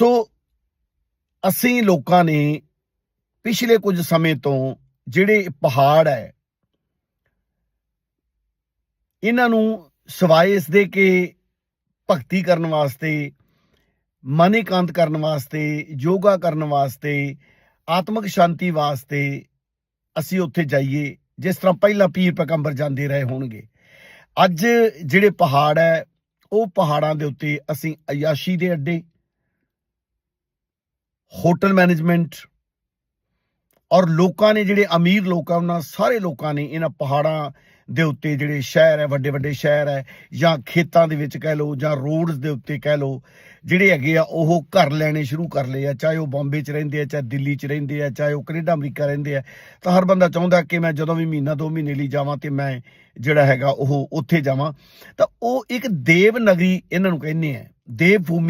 ਸੋ ਅਸੀਂ ਲੋਕਾਂ ਨੇ ਪਿਛਲੇ ਕੁਝ ਸਮੇਂ ਤੋਂ ਜਿਹੜੇ ਪਹਾੜ ਹੈ, ਇਹਨਾਂ ਨੂੰ ਸਵਾਏ ਇਸ ਦੇ ਕਿ ਭਗਤੀ ਕਰਨ ਵਾਸਤੇ, ਮਨ ਇਕਾਂਤ ਕਰਨ ਵਾਸਤੇ, ਯੋਗਾ ਕਰਨ ਵਾਸਤੇ, ਆਤਮਿਕ ਸ਼ਾਂਤੀ ਵਾਸਤੇ ਅਸੀਂ ਉੱਥੇ ਜਾਈਏ, ਜਿਸ ਤਰ੍ਹਾਂ ਪਹਿਲਾਂ ਪੀਰ ਪੈਗੰਬਰ ਜਾਂਦੇ ਰਹੇ ਹੋਣਗੇ। ਅੱਜ ਜਿਹੜੇ ਪਹਾੜ ਹੈ, ਉਹ ਪਹਾੜਾਂ ਦੇ ਉੱਤੇ ਅਸੀਂ ਅਯਾਸ਼ੀ ਦੇ ਅੱਡੇ ਹੋਟਲ ਮੈਨੇਜਮੈਂਟ ਔਰ ਲੋਕਾਂ ਨੇ ਜਿਹੜੇ ਅਮੀਰ ਲੋਕਾਂ ਉਹਨਾਂ ਸਾਰੇ ਲੋਕਾਂ ਨੇ ਇਹਨਾਂ ਪਹਾੜਾਂ ਦੇ ਉੱਤੇ ਜਿਹੜੇ ਸ਼ਹਿਰ ਹੈ ਵੱਡੇ ਵੱਡੇ ਸ਼ਹਿਰ ਹੈ, ਜਾਂ ਖੇਤਾਂ ਦੇ ਵਿੱਚ ਕਹਿ ਲਓ, ਜਾਂ ਰੋਡਸ ਦੇ ਉੱਤੇ ਕਹਿ ਲਓ, ਜਿਹੜੇ ਹੈਗੇ ਆ, ਉਹ ਘਰ ਲੈਣੇ ਸ਼ੁਰੂ ਕਰ ਲਏ ਆ, ਚਾਹੇ ਉਹ ਬੰਬੇ 'ਚ ਰਹਿੰਦੇ ਆ, ਚਾਹੇ ਦਿੱਲੀ 'ਚ ਰਹਿੰਦੇ ਆ, ਚਾਹੇ ਉਹ ਕੈਨੇਡਾ, ਅਮਰੀਕਾ ਰਹਿੰਦੇ ਆ, ਤਾਂ ਹਰ ਬੰਦਾ ਚਾਹੁੰਦਾ ਕਿ ਮੈਂ ਜਦੋਂ ਵੀ ਮਹੀਨਾ, ਦੋ ਮਹੀਨੇ ਲਈ ਜਾਵਾਂ ਤੇ ਮੈਂ ਜਿਹੜਾ ਹੈਗਾ ਉਹ ਉੱਥੇ ਜਾਵਾਂ। ਤਾਂ ਉਹ ਇੱਕ ਦੇਵ ਨਗਰੀ ਇਹਨਾਂ ਨੂੰ ਕਹਿੰਦੇ ਆ, ਦੇਵ ਭੂਮੀ